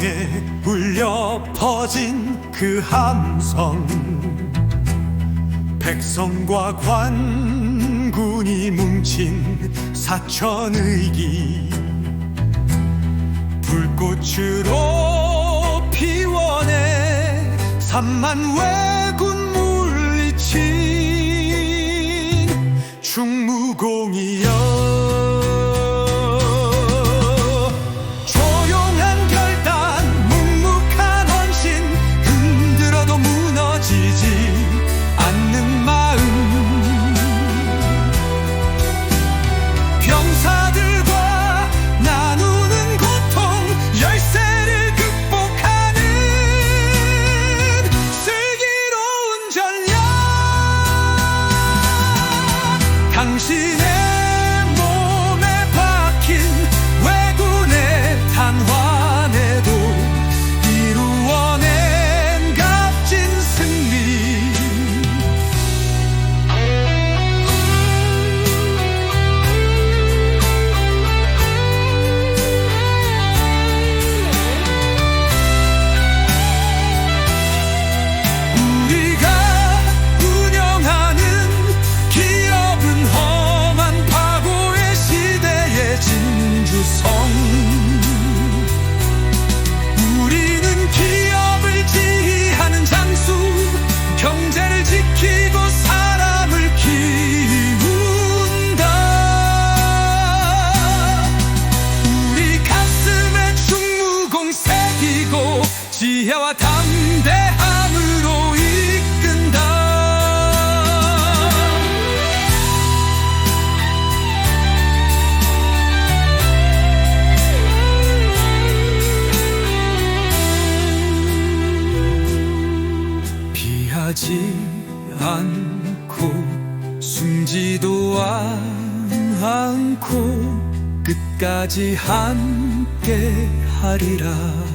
땅에 울려 퍼진 그 함성. 백성과 관군이 뭉친 사천의기. 불꽃으로 피워내 산만 왜군 물리친 충무공이야 想起 하지 않고 숨지도 않고 끝까지 함께 하리라.